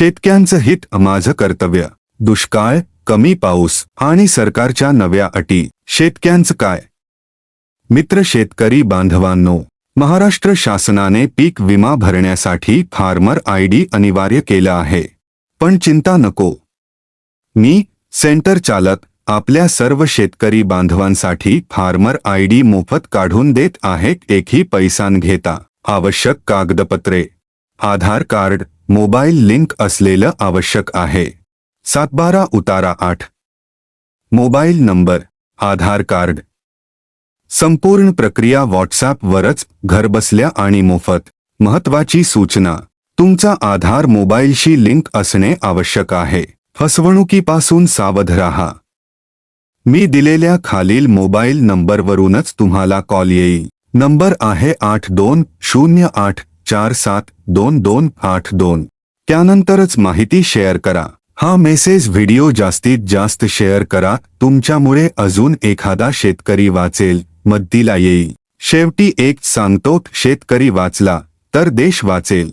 शेतक्यांचं हित माझं कर्तव्य. दुष्काळ कमी पाऊस आणि सरकारच्या नव्या अटी. शेतक्यांचं काय? मित्र शेतकरी बांधवांनो महाराष्ट्र शासनाने पीक विमा भरण्यासाठी फार्मर आय डी अनिवार्य केलं आहे. पण चिंता नको. मी सेंटर चालक आपल्या सर्व शेतकरी बांधवांसाठी फार्मर आय डी मोफत काढून देत आहे एकही पैसान घेता. आवश्यक कागदपत्रे. आधार कार्ड मोबाईल लिंक असलेलं आवश्यक आहे. सातबारा उतारा आठ. Mobile number Aadhaar card. संपूर्ण प्रक्रिया व्हॉट्सॲपवरच घरबसल्या आणि मोफत. महत्वाची सूचना. तुमचा आधार मोबाईलशी लिंक असणे आवश्यक आहे. फसवणुकीपासून सावध राहा. मी दिलेल्या खालील मोबाईल नंबरवरूनच तुम्हाला कॉल येईल. नंबर आहे आठ दोन शून्य आठ चार सात दोन दोन आठ दोन. त्यानंतरच माहिती शेअर करा. हा मेसेज व्हिडिओ जास्तीत जास्त शेअर करा. तुमच्यामुळे अजून एखादा शेतकरी वाचेल. मद्दीला येईल. शेवटी एक सांगतो शेतकरी वाचला तर देश वाचेल.